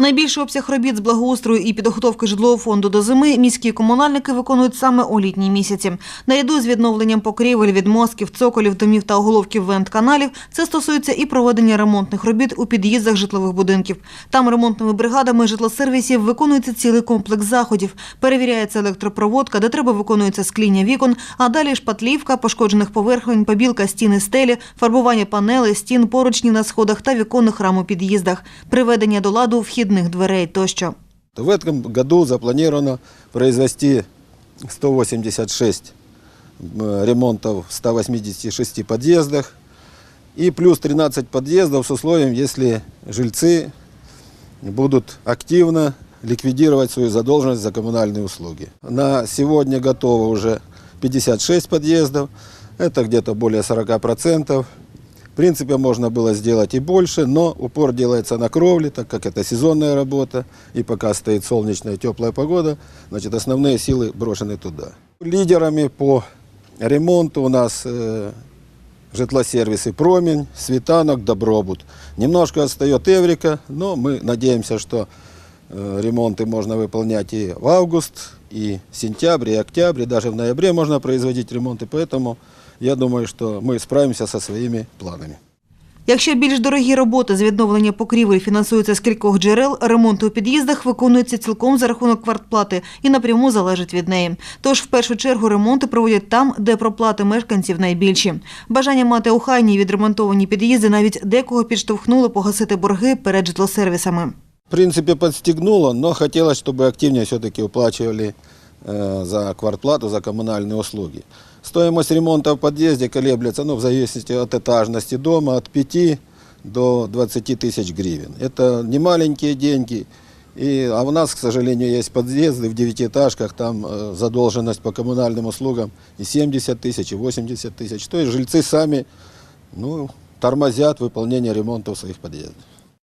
Найбільший обсяг робіт з благоустрою і підготовки житлового фонду до зими міські комунальники виконують саме у літні місяці. Наряду з відновленням покрівель, відмостків, цоколів, домів та оголовків вент-каналів це стосується і проведення ремонтних робіт у під'їздах житлових будинків. Там ремонтними бригадами житлосервісів виконується цілий комплекс заходів. Перевіряється електропроводка, де треба виконується скління вікон, а далі шпатлівка, пошкоджених поверхонь, побілка стіни стелі, фарбування панелей, стін, поручні на сходах та віконних рам у під'їздах, приведення до ладу вхідних дверей тощо. В этом году запланировано произвести 186 м, ремонтов в 186 подъездах и плюс 13 подъездов с условием, если жильцы будут активно ликвидировать свою задолженность за коммунальные услуги. На сегодня готово уже 56 подъездов, это где-то более 40%. Принципе, можно было сделать и больше, но упор делается на кровле, так как это сезонная работа, и пока стоит солнечная теплая погода, значит, основные силы брошены туда. Лидерами по ремонту у нас э, житлосервисы «Промень», «Светанок», «Добробут». Немножко отстает «Эврика», но мы надеемся, что э, ремонты можно выполнять и в август, и сентябрь, и октябрь, и даже в ноябре можно производить ремонты, поэтому я думаю, что мы справимся со своими планами. Якщо більш дорогі роботи з відновлення покрівель фінансуються з кількох джерел, ремонти у під'їздах виконуються цілком за рахунок квартплати і напряму залежить від неї. Тож в першу чергу ремонти проводять там, де проплати мешканців найбільші. Бажання мати охайні і відремонтовані під'їзди навіть декого підштовхнуло погасити борги перед житлосервісами. В принципе, подстегнуло, но хотелось, чтобы активнее все-таки уплачивали э, за квартплату, за коммунальные услуги. Стоимость ремонта в подъезде колеблется, ну, в зависимости от этажности дома, от 5 до 20 тысяч гривен. Это не маленькие деньги. И, а у нас, к сожалению, есть подъезды в девятиэтажках, там э, задолженность по коммунальным услугам и 70 тысяч, и 80 тысяч. То есть жильцы сами ну, тормозят выполнение ремонта в своих подъездах.